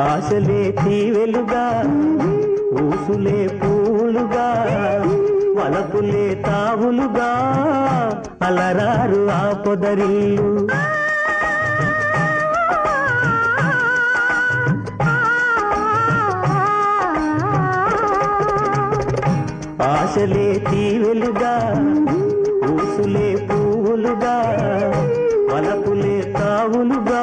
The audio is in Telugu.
ఆశలే తీవెలుగా ఊసులే పూలుగా వలపులే తావులుగా అలరారు ఆ పొదరిల్లు. ఆశలే తీవెలుగా ఊసులే పూలుగా వలపులే తావులుగా